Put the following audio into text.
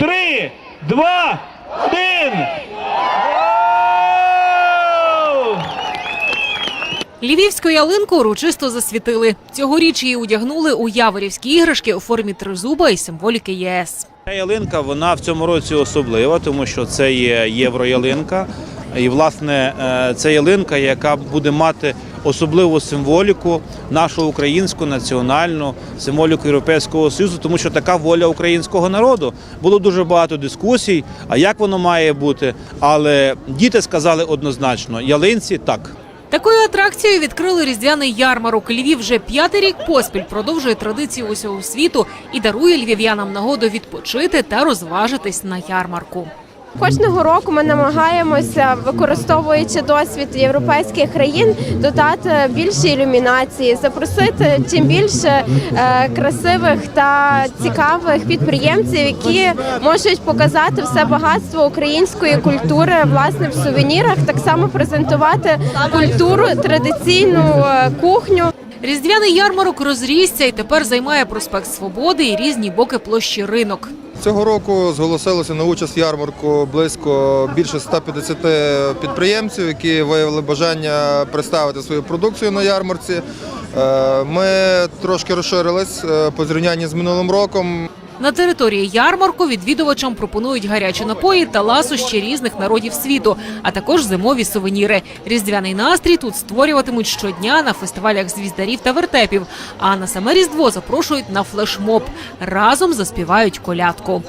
три, два, один. Львівську ялинку урочисто засвітили. Цьогоріч її одягнули у яворівські іграшки у формі тризуба і символіки ЄС. Ця ялинка вона в цьому році особлива, тому що це є євроялинка. І, власне, це ялинка, яка буде мати особливу символіку, нашу українську національну символіку Європейського Союзу, тому що така воля українського народу. Було дуже багато дискусій, а як воно має бути. Але діти сказали однозначно: ялинці так. Такою атракцією відкрили різдвяний ярмарок. Львів вже п'ятий рік поспіль продовжує традиції усього світу і дарує львів'янам нагоду відпочити та розважитись на ярмарку. Кожного року ми намагаємося, використовуючи досвід європейських країн, додати більше ілюмінації, запросити чим більше е, красивих та цікавих підприємців, які можуть показати все багатство української культури власне в сувенірах, так само презентувати культуру, традиційну е, кухню. Різдвяний ярмарок розрісся і тепер займає проспект Свободи і різні боки площі ринок. Цього року зголосилося на участь ярмарку близько більше 150 підприємців, які виявили бажання представити свою продукцію на ярмарці. Е, Ми трошки розширились е, по зрівнянні з минулим роком. На території ярмарку відвідувачам пропонують гарячі напої та ласощі різних народів світу, а також зимові сувеніри. Різдвяний настрій тут створюватимуть щодня на фестивалях звіздарів та вертепів. А на саме різдво запрошують на флешмоб. Разом заспівають колядку.